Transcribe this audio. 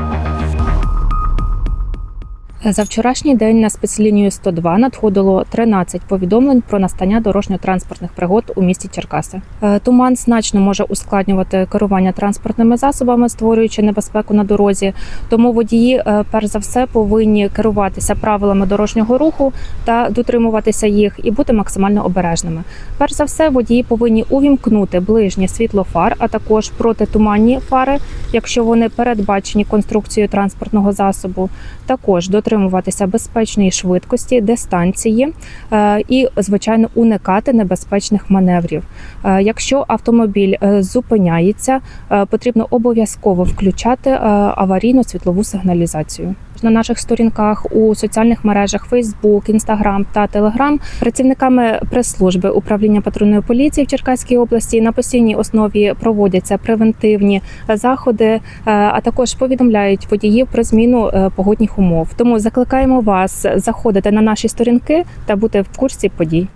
Thank you. За вчорашній день на спецлінію 102 надходило 13 повідомлень про настання дорожньо-транспортних пригод у місті Черкаси. Е, Туман значно може ускладнювати керування транспортними засобами, створюючи небезпеку на дорозі. Тому водії, е, перш за все, повинні керуватися правилами дорожнього руху та дотримуватися їх і бути максимально обережними. Перш за все, водії повинні увімкнути ближнє світло фар, а також протитуманні фари, якщо вони передбачені конструкцією транспортного засобу. Також дотримуватися безпечної швидкості, дистанції е, і, звичайно, уникати небезпечних маневрів. Е, Якщо автомобіль е, зупиняється, потрібно обов'язково включати аварійну світлову сигналізацію. На наших сторінках у соціальних мережах Facebook, Instagram та Telegram працівниками прес-служби управління патрульної поліції в Черкаській області на постійній основі проводяться превентивні заходи, а також повідомляють водіїв про зміну погодних умов. Тому закликаємо вас заходити на наші сторінки та бути в курсі подій.